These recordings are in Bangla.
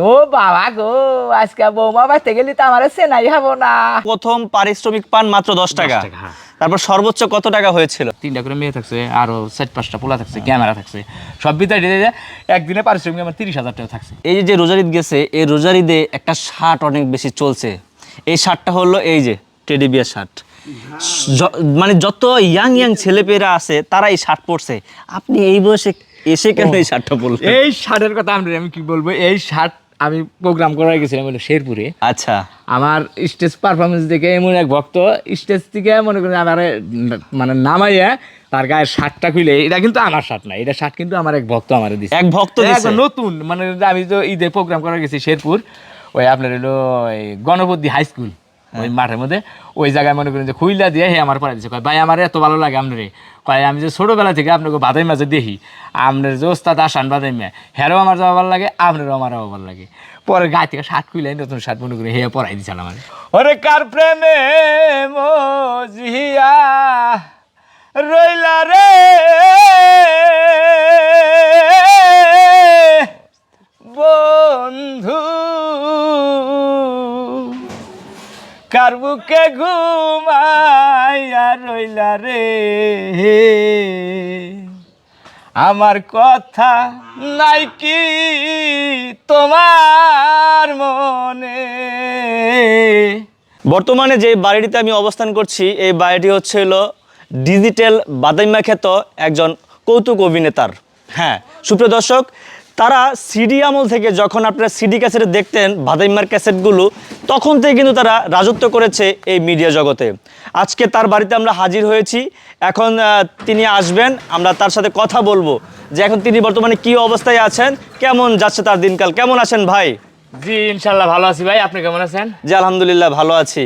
ও বাবা গো আজকে বৌমা বাড়তে গেলি তো আমার চেনাই হব না। প্রথম পারিশ্রমিক পান মাত্র দশ টাকা। হ্যাঁ। তারপর সর্বোচ্চ কত টাকা হয়েছিল? তিনটা করে মেয়ে থাকছে আরও চার পাঁচটা পোলা থাকছে ক্যামেরা থাকছে। সব বিদায় দিয়ে দিয়ে একদিনে পারিশ্রমিক আমার তিরিশ হাজার টাকা থাকছে। এই যে রোজারিদ গেছে এই রোজারিদে একটা শার্ট অনেক বেশি চলছে। এই শার্টটা হলো এই যে টেডি বিয়ার শার্ট। য- মানে যত ইয়াং ইয়াং ছেলেপেয়েরা আছে তারা এই শার্ট পরছে। আপনি এই বয়সে এসে কেন এই শার্টটা পরলেন? এই শার্টের কথা আমি আমি কি বলব? এই শার্ট আমি প্রোগ্রাম করার গেছিলাম হলো শেরপুরে। আচ্ছা। আমার স্টেজ পারফরমেন্স দেখে এমন এক ভক্ত স্টেজ থেকে মনে করেন আমার মানে নামাইয়া তার গায়ের শার্টটা খুলে এটা কিন্তু আমার শার্ট না এটা শার্ট কিন্তু আমার এক ভক্ত আমার দিছে। এক ভক্ত নতুন মানে আমি তো ঈদের প্রোগ্রাম করার গেছি শেরপুর ওই আপনার হলো ওই গণপতি হাই স্কুল ওই মাঠের মধ্যে ওই জায়গায় মনে করেন যে খুইলা দিয়ে হে আমার পড়াই দিচ্ছে ভাই আমার এত ভালো লাগে আপনারে কয়, আমি যে ছোটোবেলা থেকে আপনাকে বাদাই মাঝে দেখি, আপনার যে ওস্তাদ আসান বাদাই মা হেরও আমার যাওয়া ভালো লাগে, আপনারও আমার ভালো লাগে। পরে গায়ে থেকে শার্ট খুইলাই নতুন শার্ট মনে করে হে পড়াই দিচ্ছিল আমার। ওরে কার প্রেমে মজিয়া রইলা রে? বন্ধু কার বুকে ঘুমাইয়া রইলা রে। আমার কথা নাই কি তোমার মনে? বর্তমানে যে বাড়িটিতে আমি অবস্থান করছি, এই বাড়িটি হচ্ছে হলো ডিজিটাল বাদাইমা খ্যাত একজন কৌতুক অভিনেতার। হ্যাঁ সুপ্রিয় দর্শক তারা সিডি আমল থেকে যখন আপনারা সিডি ক্যাসেটে দেখতেন বাদাইমার ক্যাসেটগুলো তখন থেকে কিন্তু তারা রাজত্ব করেছে এই মিডিয়া জগতে। আজকে তার বাড়িতে আমরা হাজির হয়েছি। এখন তিনি আসবেন আমরা তার সাথে কথা বলব যে এখন তিনি বর্তমানে কি অবস্থায় আছেন কেমন যাচ্ছে তার দিনকাল কেমন আছেন ভাই? জি ইনশাল্লাহ ভালো আছি ভাই আপনি কেমন আছেন? জি আলহামদুলিল্লাহ ভালো আছি।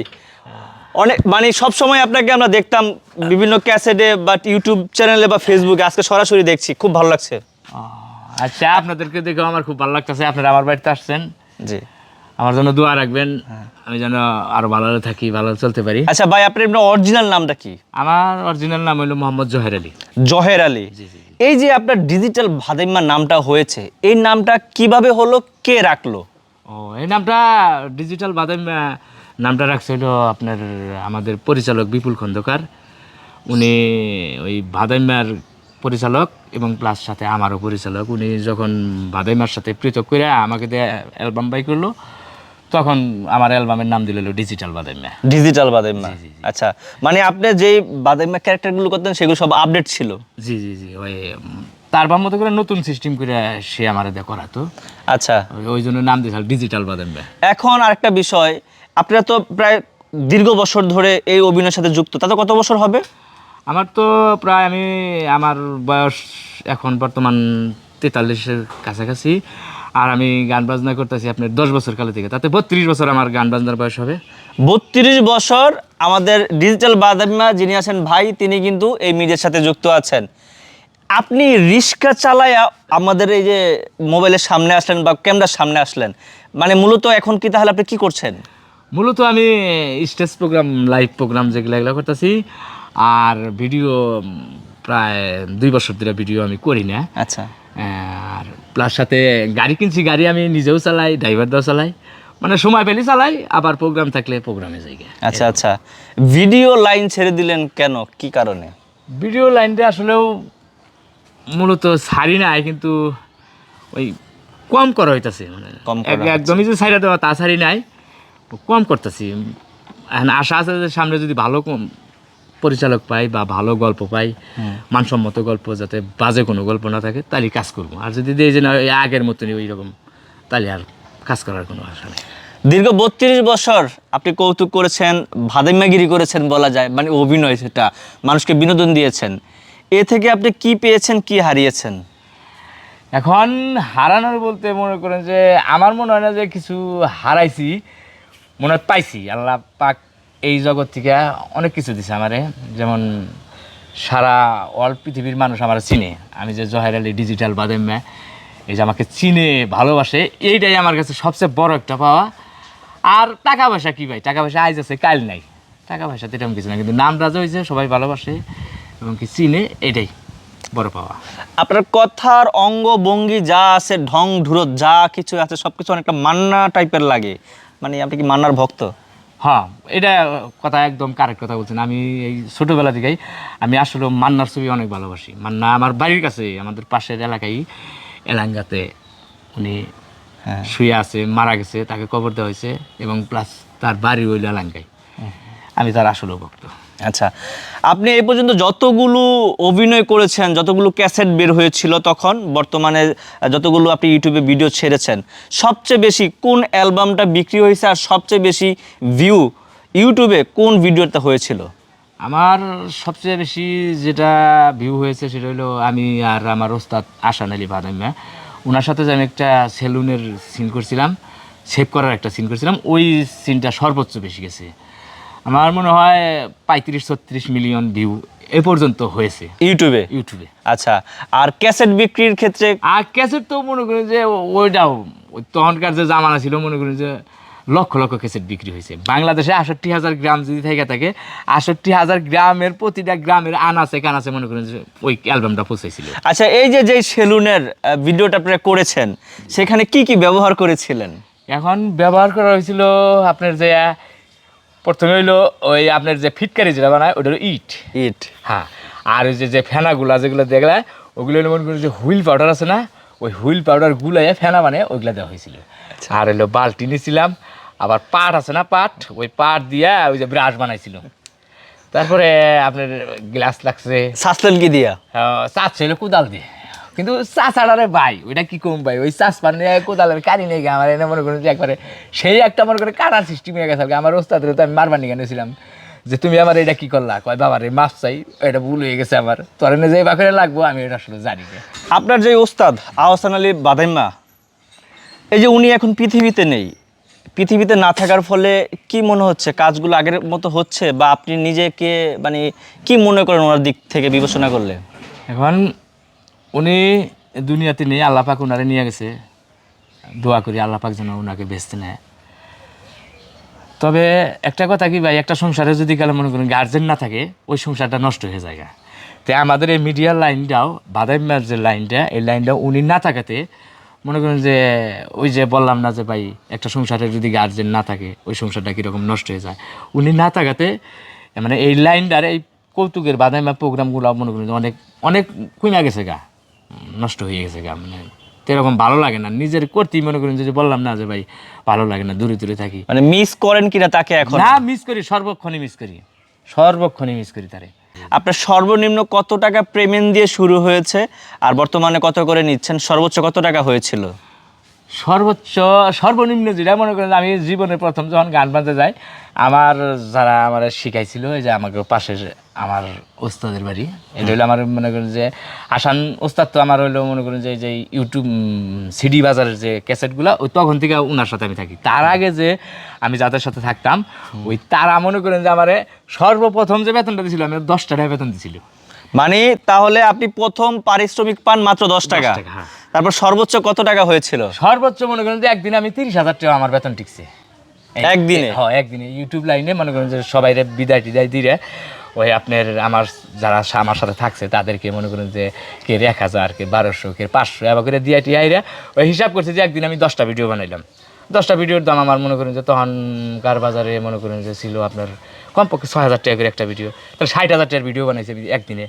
অনেক মানে সব সময় আপনাকে আমরা দেখতাম বিভিন্ন ক্যাসেটে বা ইউটিউব চ্যানেলে বা ফেসবুকে আজকে সরাসরি দেখছি খুব ভালো লাগছে। আচ্ছা আপনাদেরকে দেখে আমার খুব ভালো লাগতেছে। আপনারা আমার বাড়িতে আসছেন। জি। আমার জন্য দোয়া রাখবেন। আমি যেন আরও ভালো থাকি ভালো চলতে পারি। আচ্ছা ভাই আপনার অরিজিনাল নামটা কি? আমার অরিজিনাল নাম হলো মোহাম্মদ জহের আলী। জহের আলী। এই যে আপনার ডিজিটাল ভাদিম্মা নামটা হয়েছে এই নামটা কীভাবে হলো কে রাখল? ও এই নামটা ডিজিটাল বাদাম নামটা রাখছে হলো আপনার আমাদের পরিচালক বিপুল খন্দকার। উনি ওই বাদাইমার পরিচালক এবং প্লাস সাথে আমারও পরিচালক। উনি যখন বাদাইমার সাথে পৃথক করে আমাকে দিয়ে অ্যালবাম বাই করল তখন আমার অ্যালবামের নাম দিল ডিজিটাল বাদাইমা। ডিজিটাল বাদাইম্মা আচ্ছা মানে আপনি যেই বাদাইম্মা ক্যারেক্টারগুলো করতেন সেগুলো সব আপডেট ছিল? জি জি জি ওই তারপর মতো করে নতুন সিস্টেম করে সে আমার করাতো। আচ্ছা। ওই- জন্য নাম দিয়েছিল ডিজিটাল বাদাইমা। এখন আরেকটা বিষয় আপনারা তো প্রায় দীর্ঘ বছর ধরে এই অভিনয়ের সাথে যুক্ত তাতে কত বছর হবে? আমার তো প্রায় আমি আমার বয়স এখন বর্তমান তেতাল্লিশের কাছাকাছি। আর আমি গান বাজনা করতেছি আপনার দশ বছর কালে থেকে তাতে বত্রিশ বছর আমার গান বাজনার বয়স হবে। বত্রিশ বছর আমাদের ডিজিটাল বাদামিমা যিনি আছেন ভাই তিনি কিন্তু এই মিডিয়ার সাথে যুক্ত আছেন। আপনি রিক্সা চালায়া আমাদের এই যে মোবাইলের সামনে আসলেন বা ক্যামেরার সামনে আসলেন মানে মূলত এখন কি তাহলে আপনি কি করছেন? মূলত আমি স্টেজ প্রোগ্রাম লাইভ প্রোগ্রাম যেগুলো এগুলো করতেছি। আর ভিডিও প্রায় দুই বছর ধরে ভিডিও আমি করি না। আচ্ছা। আর প্লাস সাথে গাড়ি কিনছি গাড়ি আমি নিজেও চালাই ড্রাইভারদাও চালাই। মানে সময় পেলে চালাই আবার প্রোগ্রাম থাকলে প্রোগ্রামে যাই। আচ্ছা আচ্ছা। ভিডিও লাইন ছেড়ে দিলেন কেন? কি কারণে? ভিডিও লাইনটা আসলেও মূলত ছাড়ি নাই কিন্তু ওই কম করা হইতাছে মানে একদমই যে ছাইরা দেওয়া তা ছাড়ি নাই কম করতেছি। এখন আশা আছে যে সামনে যদি ভালো কম পরিচালক পাই বা ভালো গল্প পাই মানসম্মত গল্প যাতে বাজে কোনো গল্প না থাকে তাহলে কাজ করব। আর যদি দিয়ে যে না ওই আগের মতনই ওই রকম তাহলে আর কাজ করার কোনো আশা নেই। দীর্ঘ বত্রিশ বছর আপনি কৌতুক করেছেন ভাদেমাগিরি করেছেন বলা যায় মানে অভিনয় সেটা মানুষকে বিনোদন দিয়েছেন। এ থেকে আপনি কি পেয়েছেন কি হারিয়েছেন? এখন হারানোর বলতে মনে করেন যে আমার মনে হয় না যে কিছু হারাইছি মনে হয় পাইছি। আল্লাহ পাক এই জগৎ থেকে অনেক কিছু দিছে আমারে। যেমন সারা অল পৃথিবীর মানুষ আমার চিনে। আমি যে জহের আলী ডিজিটাল বাদেম্যা, এই যে আমাকে চিনে, ভালোবাসে, এইটাই আমার কাছে সবচেয়ে বড় একটা পাওয়া। আর টাকা পয়সা কী ভাই? টাকা পয়সা আজ আছে, কাল নাই। টাকা পয়সা তো এরকম কিছু না কিন্তু নাম রাজা হয়েছে, সবাই ভালোবাসে এবং কি চিনে এটাই বড় পাওয়া। আপনার কথার অঙ্গ ভঙ্গি যা আছে, ঢং ঢুরত যা কিছু আছে সব কিছু অনেকটা মান্না টাইপের লাগে। মানে আপনি কি মান্নার ভক্ত? হ্যাঁ এটা কথা একদম কারেক্ট কথা বলছেন। আমি এই ছোটোবেলা থেকেই আমি আসলে মান্নার ছবি অনেক ভালোবাসি। মান্না আমার বাড়ির কাছে আমাদের পাশের এলাকায় এলাঙ্গাতে উনি হ্যাঁ। শুয়ে আছে মারা গেছে তাকে কবর দেওয়া হয়েছে এবং প্লাস তার বাড়ি হইল এলাঙ্গায়। আমি তার আসলে ভক্ত। আচ্ছা আপনি এই পর্যন্ত যতগুলো অভিনয় করেছেন, যতগুলো ক্যাসেট বের হয়েছিল তখন, বর্তমানে যতগুলো আপনি ইউটিউবে ভিডিও ছেড়েছেন, সবচেয়ে বেশি কোন অ্যালবামটা বিক্রি হয়েছে আর সবচেয়ে বেশি ভিউ ইউটিউবে কোন ভিডিওটা হয়েছিল? আমার সবচেয়ে বেশি যেটা ভিউ হয়েছে সেটা হলো আমি আর আমার ওস্তাদ আসান আলী বাদামিয়া ওনার সাথে যে আমি একটা সেলুনের সিন করছিলাম সেভ করার একটা সিন করছিলাম, ওই সিনটা সর্বোচ্চ বেশি গেছে। আমার মনে হয় পঁয়ত্রিশ ছত্রিশ মিলিয়ন ভিউ এ পর্যন্ত হয়েছে। ইউটিউবে? ইউটিউবে। আচ্ছা আর ক্যাসেট বিক্রির ক্ষেত্রে আর ক্যাসেট তো মনে করেন যে ওইটাও তখনকার যে জামানা ছিল মনে করেন যে লক্ষ লক্ষ ক্যাসেট বিক্রি হয়েছে। বাংলাদেশে আষট্টি হাজার গ্রাম যদি থেকে থাকে আষট্টি হাজার গ্রামের প্রতিটা গ্রামের আনাচে কানাচে মনে করেন যে ওই অ্যালবামটা পৌঁছেছিল আচ্ছা এই যে যে সেলুনের ভিডিওটা আপনারা করেছেন সেখানে কি কি ব্যবহার করেছিলেন? এখন ব্যবহার করা হয়েছিল আপনার যে প্রথমে হইল ওই আপনার যে ফিটকারি যেটা বানায় ওটা হলো ইট। ইট। হ্যাঁ আর ওই যে যে ফেনাগুলা যেগুলো দেখলে ওগুলো হলো মনে করেন যে হুইল পাউডার আছে না ওই হুইল পাউডার গুলাইয়ে ফেনা মানে ওইগুলা দেওয়া হয়েছিল। আর হলো বালতি নিয়েছিলাম আবার পাট আছে না পাট ওই পাট দিয়া ওই যে ব্রাশ বানাইছিল। তারপরে আপনার গ্লাস লাগছে। সাসলেন কি দিয়া? চাষ ছিল কোদাল দিয়ে। কিন্তু চাষ আড়ারে ভাই ওইটা কি কম ভাই? ওই চাষ পান কোদালের কানি নেই গে আমার এনে মনে করেন যে একবারে সেই একটা মনে করে কাটার সিস্টেম হয়ে গেছে। আমার ওস্তাদের তো আমি মারবার নিয়ে গেছিলাম যে তুমি আমার এটা কি করলা? কয় বাবার এই মাছ চাই এটা ভুল হয়ে গেছে আমার। তোর এনে যে বাকরে লাগবো আমি এটা আসলে জানি না। আপনার যে ওস্তাদ আহসান আলী বাদাইমা এই যে উনি এখন পৃথিবীতে নেই পৃথিবীতে না থাকার ফলে কি মনে হচ্ছে? কাজগুলো আগের মতো হচ্ছে বা আপনি নিজেকে মানে কি মনে করেন ওনার দিক থেকে বিবেচনা করলে? এখন উনি দুনিয়াতে নেই, আল্লাপাক ওনারে নিয়ে গেছে। দোয়া করি আল্লাপাক যেন ওনাকে বেচতে নেয়। তবে একটা কথা কি ভাই, একটা সংসারে যদি গেলে মনে করেন গার্জেন না থাকে, ওই সংসারটা নষ্ট হয়ে যায় গা। তো আমাদের এই মিডিয়ার লাইনটাও বাদাইমার যে লাইনটা এই লাইনটা উনি না থাকাতে, মনে করেন যে ওই যে বললাম না যে ভাই, একটা সংসারে যদি গার্জেন না থাকে, ওই সংসারটা কীরকম নষ্ট হয়ে যায়। উনি না থাকাতে মানে এই লাইনটার এই কৌতুকের বাদাইমা প্রোগ্রামগুলো মনে করেন অনেক অনেক কমে গেছে গা। নষ্ট হয়ে গেছে গা মানে এরকম ভালো লাগে না। নিজের করতেই মনে করেন যে বললাম না যে ভাই ভালো লাগে না দূরে দূরে থাকি। মানে মিস করেন কিনা তাকে এখন? না মিস করি সর্বক্ষণই মিস করি। সর্বক্ষণই মিস করি তারে। আপনার সর্বনিম্ন কত টাকা প্রেমেন দিয়ে শুরু হয়েছে? আর বর্তমানে কত করে নিচ্ছেন? সর্বোচ্চ কত টাকা হয়েছিল? সর্বোচ্চ সর্বনিম্ন যেটা মনে করেন আমি জীবনে প্রথম যখন গান বাজতে যাই আমার যারা আমার শিখাইছিল যে আমাকে পাশের আমার ওস্তাদের বাড়ি এটা হলো আমার মনে করেন যে আসান ওস্তাদ তো আমার হলো মনে করেন যে এই যে ইউটিউব সিডি বাজারের যে ক্যাসেটগুলো ওই তখন থেকে ওনার সাথে আমি থাকি। তার আগে যে আমি যাদের সাথে থাকতাম ওই তারা মনে করেন যে আমার সর্বপ্রথম যে বেতনটা দিছিল আমি দশ টাকা বেতন দিছিল। মানে তাহলে আপনি প্রথম পারিশ্রমিক পান মাত্র দশ টাকা। হ্যাঁ। তারপর সর্বোচ্চ কত টাকা হয়েছিল? সর্বোচ্চ মনে করেন যে একদিনে আমি তিরিশ হাজার টাকা আমার বেতন টিকছে। একদিনে? হ্যাঁ একদিনে। ইউটিউব লাইনে মনে করেন যে সবাই বিদায় টিদায় দিয়ে ওই আপনার আমার যারা আমার সাথে থাকছে তাদেরকে মনে করেন যে কে এক হাজার কে বারোশো কে পাঁচশো এবার করে দিয়ে টিয়াইরা ওই হিসাব করছে যে একদিন আমি দশটা ভিডিও বানাইলাম। দশটা ভিডিওর দাম আমার মনে করেন যে তখনকার বাজারে মনে করেন যে ছিল আপনার কমপক্ষে ছয় হাজার টাকা করে একটা ভিডিও তাহলে ষাট হাজার টাকার ভিডিও বানাইছে একদিনে।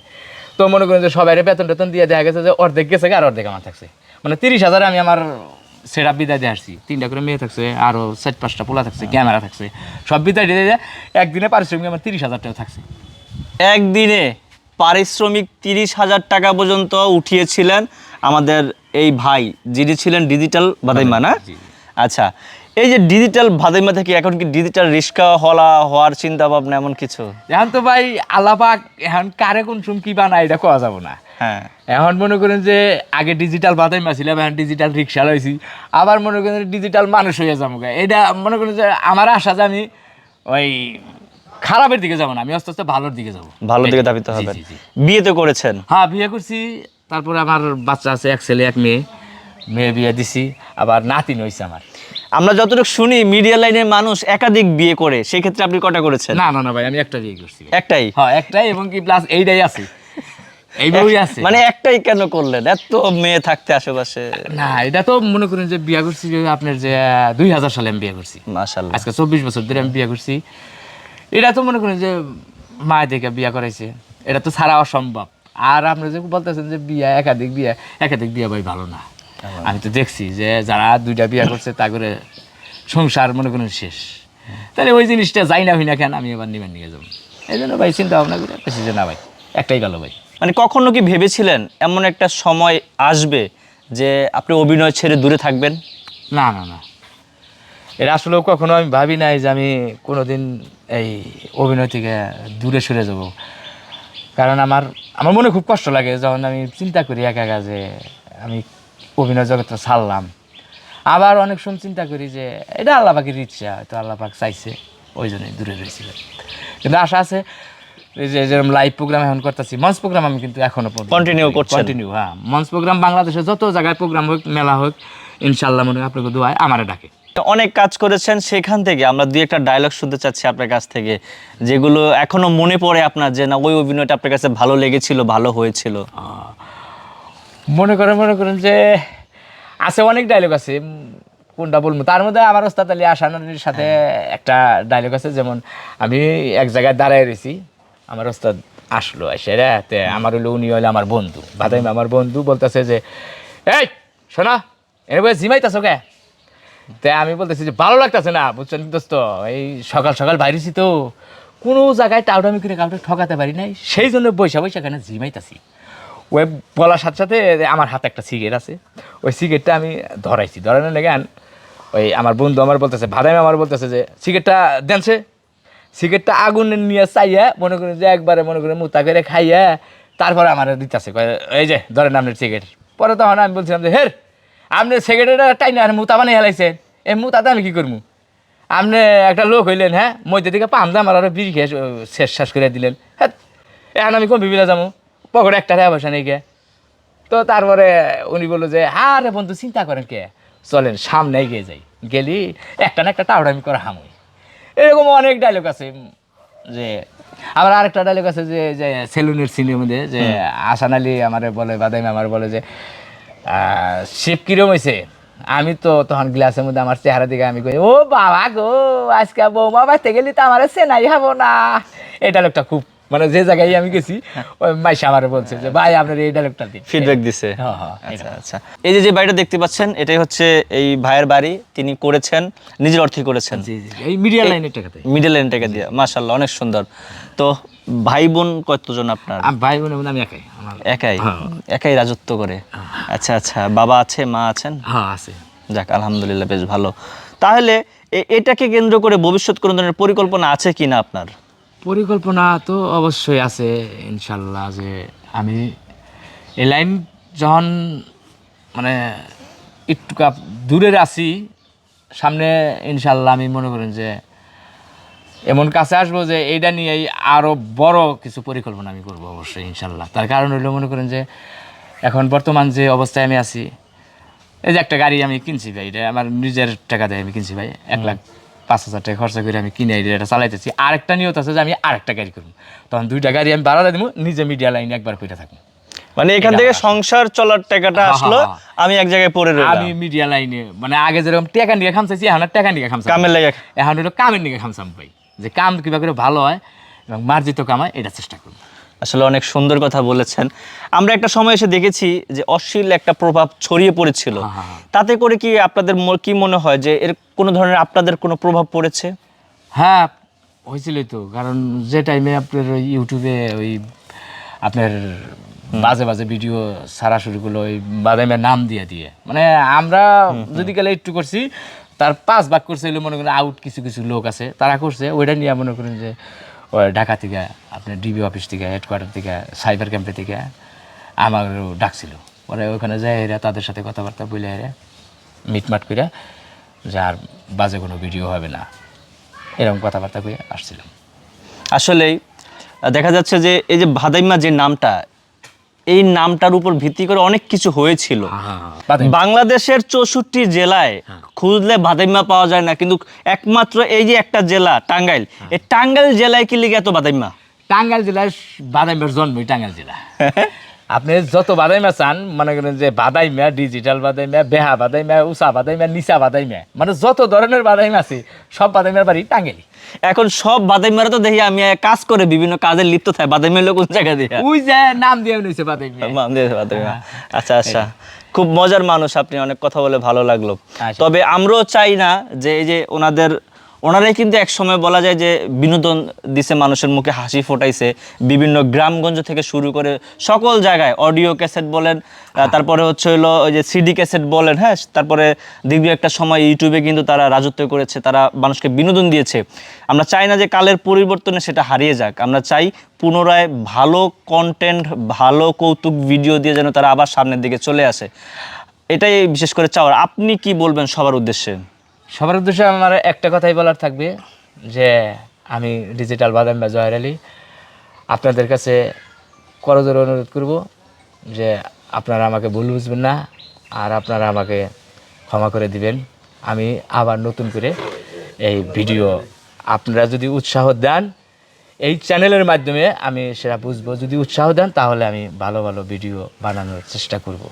তো মনে করেন যে সবাই বেতন টেতন দিয়ে দেখা গেছে যে অর্ধেক গেছে আর অর্ধেক আমার থাকছে। মানে তিরিশ হাজারে আমি আমার সেট বিদায় দিয়ে আসছি। তিনটা করে মেয়ে থাকছে আরও চার পাঁচটা পোলা থাকছে ক্যামেরা থাকছে। সব বিদায় দিয়ে দিয়ে একদিনে পারিশ্রমিক আমার তিরিশ হাজার টাকা থাকছে। একদিনে পারিশ্রমিক তিরিশ হাজার টাকা পর্যন্ত উঠিয়েছিলেন আমাদের এই ভাই যিনি ছিলেন ডিজিটাল বাদাইমা না? জি, জি। আচ্ছা এই যে ডিজিটাল বাদাইমা থেকে এখন কি ডিজিটাল রিক্সা হলা হওয়ার চিন্তা ভাবনা এমন কিছু? এখন তো ভাই আলাপাক এখন কারে কোন সুম কি বানায় এটা কোয়া যাব না। হ্যাঁ। এখন মনে করেন যে আগে ডিজিটাল বাদাই মাছিলাম এখন ডিজিটাল রিক্সা লইছি। আবার মনে করেন ডিজিটাল মানুষ হয়ে যাব এটা মনে করেন যে আমার আশা যে আমি ওই খারাপের দিকে যাব না আমি আস্তে আস্তে ভালোর দিকে যাব। ভালো দিকে দাবিতে হবে। বিয়ে তো করেছেন? হ্যাঁ বিয়ে করছি। তারপরে আমার বাচ্চা আছে এক ছেলে এক মেয়ে। মেয়ে বিয়ে দিছি আবার নাতিন হয়েছে আমার। আমরা যতটুকু শুনি মিডিয়া লাইনের মানুষ একাধিক বিয়ে করে সেই ক্ষেত্রে আপনি কটা করেছেন? না না না ভাই আমি একটা বিয়ে করছি একটাই? হ্যাঁ একটাই এবং কি প্লাস এইটাই আছে। এই বই আছে। মানে একটাই কেন করলেন? এত মেয়ে থাকতে আশেপাশে। না এটা তো মনে করেন যে বিয়া করছি আপনার যে দুই হাজার সালে আমি বিয়ে করছি। মাশাল্লাহ আজকে চব্বিশ বছর ধরে আমি বিয়ে করছি। এটা তো মনে করেন যে মায়ের দেখে বিয়া করাইছে। এটা তো ছাড়া অসম্ভব। আর আপনি যে বলতেছেন যে বিয়া একাধিক বিয়া একাধিক বিয়া ভাই ভালো না। আমি তো দেখছি যে যারা দুইটা বিয়া করছে তা করে সংসার মনে করেন শেষ। তাহলে ওই জিনিসটা যাই না না কেন আমি এবার নিবেন নিয়ে যাব। এই জন্য ভাই চিন্তা ভাবনা করে বেশি যে না ভাই একটাই ভালো ভাই। মানে কখনো কি ভেবেছিলেন এমন একটা সময় আসবে যে আপনি অভিনয় ছেড়ে দূরে থাকবেন? না না না। এটা আসলেও কখনো আমি ভাবি নাই যে আমি কোনোদিন এই অভিনয় থেকে দূরে সরে যাব। কারণ আমার আমার মনে খুব কষ্ট লাগে যখন আমি চিন্তা করি একা একা যে আমি অভিনয় জগৎটা ছাড়লাম। আবার অনেক সময় চিন্তা করি যে এটা আল্লাহ পাখির ইচ্ছা হয়তো আল্লাহ পাক চাইছে ওই জন্যই দূরে রয়েছিল কিন্তু আশা আছে যে যেরকম লাইভ প্রোগ্রাম এখন করতেছি মঞ্চ প্রোগ্রাম আমি কিন্তু এখনও Continue করছেন? কন্টিনিউ হ্যাঁ। মঞ্চ প্রোগ্রাম বাংলাদেশে যত জায়গায় প্রোগ্রাম হোক মেলা হোক ইনশাল্লাহ মনে হয় আপনাকে দোয়ায় আমারে ডাকে। অনেক কাজ করেছেন সেখান থেকে আমরা দুই একটা ডায়লগ শুনতে চাচ্ছি আপনার কাছ থেকে যেগুলো এখনও মনে পড়ে আপনার যে না ওই অভিনয়টা আপনার কাছে ভালো লেগেছিল ভালো হয়েছিল। মনে করেন মনে করেন যে আছে অনেক ডায়লগ আছে কোনটা বলব? তার মধ্যে আমার ওস্তাদ আলী আসানের সাথে একটা ডায়লগ আছে যেমন আমি এক জায়গায় দাঁড়ায় রয়েছি আমার ওস্তাদ আসলো এসে রে তে আমার হলো উনি হলো আমার বন্ধু। বাদাইম আমার বন্ধু বলতেছে যে এই শোনা এনে বলে জিমাইতেছ কে? তে আমি বলতেছি যে ভালো লাগতেছে না বুঝছেন দোস্ত? এই সকাল সকাল বাইরেছি তো কোনো জায়গায় টাউটামি করে কাউকে ঠকাতে পারি নাই সেই জন্য বৈশা বৈশা কেন জিমাইতাছি। ওই বলার সাথে সাথে আমার হাতে একটা সিগারেট আছে। ওই সিগারেটটা আমি ধরাইছি। ধরানোর লেগে ওই আমার বন্ধু আমার বলতেছে, ভাদাই আমার বলতেছে যে, সিগারেটটা দেনছে? সিগারেটটা আগুন নিয়ে চাইয়া মনে করেন যে একবারে মনে করেন মুতা করে খাইয়া তারপরে আমার দিতেছে এই যে, ধরেন আপনার সিগারেট। পরে তখন আমি বলছিলাম যে, হের, আপনি সিগারেটটা টাইনা আর মুতা বানিয়ে হেলাইছেন এই মুতাতে আমি কী করব আপনি একটা লোক হইলেন হ্যাঁ? মধ্যে থেকে পাম দাম আর বিড়ি খেয়ে শেষ শেষ করে দিলেন। হ্যাঁ এখন আমি কোন বিবিলা যাব? পকেটে একটা টাকা পয়সা নেই কে তো তারপরে উনি বলল যে হ্যাঁ রে বন্ধু চিন্তা করেন কে? চলেন সামনে এগিয়ে যাই। গেলি একটা না একটা টাউডামি করে হামুই। এরকম অনেক ডায়লগ আছে যে আবার আরেকটা ডায়লগ আছে যে যে সেলুনের সিনের মধ্যে যে আসান আলী আমার বলে বাদামি আমার বলে যে আহ, শিব কিরম হয়েছে আমি তো তখন গ্লাসের মধ্যে আমার চেহারা দিকে আমি কই ও বাবা গো আজকে বৌমা বাড়তে গেলি তো আমার চেনাই হব না। এই ডায়লগটা খুব মানে যে জায়গায় আমি গেছি ওই মাইসা আমার বলছে যে ভাই আপনার এই ডায়লগটা দিন। ফিডব্যাক দিছে। হ্যাঁ, হ্যাঁ, আচ্ছা আচ্ছা। এই যে যে বাড়িটা দেখতে পাচ্ছেন এটাই হচ্ছে এই ভাইয়ের বাড়ি। তিনি করেছেন নিজের অর্থে করেছেন। জি জি এই মিডিয়া লাইনের টাকাতে মিডল লাইন টাকা দিয়ে। মাশাল্লাহ অনেক সুন্দর। তো ভাই বোন কতজন আপনার? ভাই মধ্যে আমি একাই একাই? হ্যাঁ। একাই রাজত্ব করে। আচ্ছা আচ্ছা। বাবা আছে মা আছেন? হ্যাঁ আছে। যাক আলহামদুলিল্লাহ বেশ ভালো। তাহলে এটাকে কেন্দ্র করে ভবিষ্যৎ কোনো ধরনের পরিকল্পনা আছে কি না আপনার? পরিকল্পনা তো অবশ্যই আছে ইনশাল্লাহ যে আমি এই লাইন যখন মানে একটু কাপ- দূরের আছি সামনে ইনশাল্লাহ আমি মনে করেন যে এমন কাছে আসব যে এইটা নিয়েই আরও বড় কিছু পরিকল্পনা আমি করব অবশ্যই ইনশাল্লাহ। তার কারণ হলো মনে করেন যে এখন বর্তমান যে অবস্থায় আমি আছি এই যে একটা গাড়ি আমি কিনছি ভাই এটা আমার নিজের টাকা দিয়ে আমি কিনছি ভাই এক লাখ পাঁচ হাজার টাকা খরচা করে আমি কিনে এটা চালাইতেছি। আরেকটা নিয়ত আছে যে আমি আরেকটা গাড়ি করব। তখন দুইটা গাড়ি আমি বাড়ালে দেবো নিজে মিডিয়া লাইনে একবার কইটা থাকব। মানে এখান থেকে সংসার চলার টাকাটা হ্যাঁ, আসলো হ্যাঁ, আমি এক জায়গায় পড়ে রইলাম। আমি মিডিয়া লাইনে মানে আগে যেরকম টাকা নিয়ে খামচাইছি এখন আর টাকা নিয়ে খামচাম কামের লেগে। এখন হলো কামের নিয়ে খামচাম ভাই। যে কাম কিবা করে ভালো হয় এবং মার্জিত কামায় এটা চেষ্টা করব। আসলে অনেক সুন্দর কথা বলেছেন। আমরা একটা সময় এসে দেখেছি যে অশ্লীল একটা প্রভাব ছড়িয়ে পড়েছিল। হ্যাঁ, হ্যাঁ, হ্যাঁ। তাতে করে কি আপনাদের কি মনে হয় যে এর কোনো ধরনের আপনাদের কোনো প্রভাব পড়েছে? হ্যাঁ হয়েছিলই তো। কারণ যে টাইমে আপনার ওই ইউটিউবে ওই আপনার বাজে বাজে ভিডিও সারা শুরু করল ওই বাদামের নাম দিয়ে দিয়ে। মানে আমরা যদি গেলে একটু করছি তার পাঁচ ভাগ করছে মনে করেন আউট কিছু কিছু লোক আছে তারা করছে। ওইটা নিয়ে মনে করেন যে ঢাকা থেকে, আপনার ডিবি অফিস থেকে হেডকোয়ার্টার থেকে সাইবার ক্যাম্পে থেকে আমার ডাকছিল। পরে ওখানে যাই হেরে, তাদের সাথে কথাবার্তা বলে হেরে, মিটমাট করে যে আর বাজে কোনো ভিডিও হবে না। এরকম কথাবার্তা করে আসছিলাম। আসলেই, দেখা যাচ্ছে যে এই যে ভাদাইমা যে নামটা এই নামটার উপর ভিত্তি করে অনেক কিছু হয়েছিল। বাংলাদেশের চৌষট্টি জেলায় খুঁজলে বাদাইমা পাওয়া যায় না কিন্তু একমাত্র এই যে একটা জেলা টাঙ্গাইল এই টাঙ্গাইল জেলায় কি লিগে এত বাদাইমা? টাঙ্গাইল জেলায় বাদাইমের জন্মই টাঙ্গাইল জেলা আপনি যত বাদাই মা চান মনে করেন যে বাদাইমা ডিজিটাল বাদাইমা বেহা বাদাইমা উষা বাদাইমা নিচা বাদাইমা মানে যত ধরনের বাদাইম আছে সব বাদাইমার বাড়ি টাঙ্গাইলি এখন সব বাদাইমারা তো দেখি আমি কাজ করে বিভিন্ন কাজে লিপ্ত থাকে বাদাইমের লোক কোন জায়গা দিয়ে? ওই যে নাম দিয়ে নিছে বাদাইমা মান দিয়ে বাদাইমা। আচ্ছা আচ্ছা। খুব মজার মানুষ আপনি অনেক কথা বলে ভালো লাগল। আচ্ছা। তবে আমরাও চাই না যে এই যে ওনাদের ওনারাই কিন্তু এক সময় বলা যায় যে বিনোদন দিছে মানুষের মুখে হাসি ফোটাইছে। বিভিন্ন গ্রামগঞ্জ থেকে শুরু করে সকল জায়গায় অডিও ক্যাসেট বলেন তারপরে হচ্ছে হলো ওই যে সিডি ক্যাসেট বলেন হ্যাঁ তারপরে দীর্ঘ একটা সময় ইউটিউবে কিন্তু তারা রাজত্ব করেছে, তারা মানুষকে বিনোদন দিয়েছে। আমরা চাই না যে কালের পরিবর্তনে সেটা হারিয়ে যাক, আমরা চাই পুনরায় ভালো কন্টেন্ট ভালো কৌতুক ভিডিও দিয়ে যেন তারা আবার সামনের দিকে চলে আসে। এটাই বিশেষ করে চাওয়ার। আপনি কি বলবেন সবার উদ্দেশ্যে? সবার উদ্দেশ্যে আমার একটা কথাই বলার থাকবে যে আমি ডিজিটাল বাদাম বা জয়ের আলী। আপনাদের কাছে করজোর অনুরোধ করব যে আপনারা আমাকে ভুল বুঝবেন না আর আপনারা আমাকে ক্ষমা করে দিবেন। আমি আবার নতুন করে এই ভিডিও আপনারা যদি উৎসাহ দেন, এই চ্যানেলের মাধ্যমে আমি সেটা বুঝব। যদি উৎসাহ দেন, তাহলে আমি ভালো ভালো ভিডিও বানানোর চেষ্টা করব।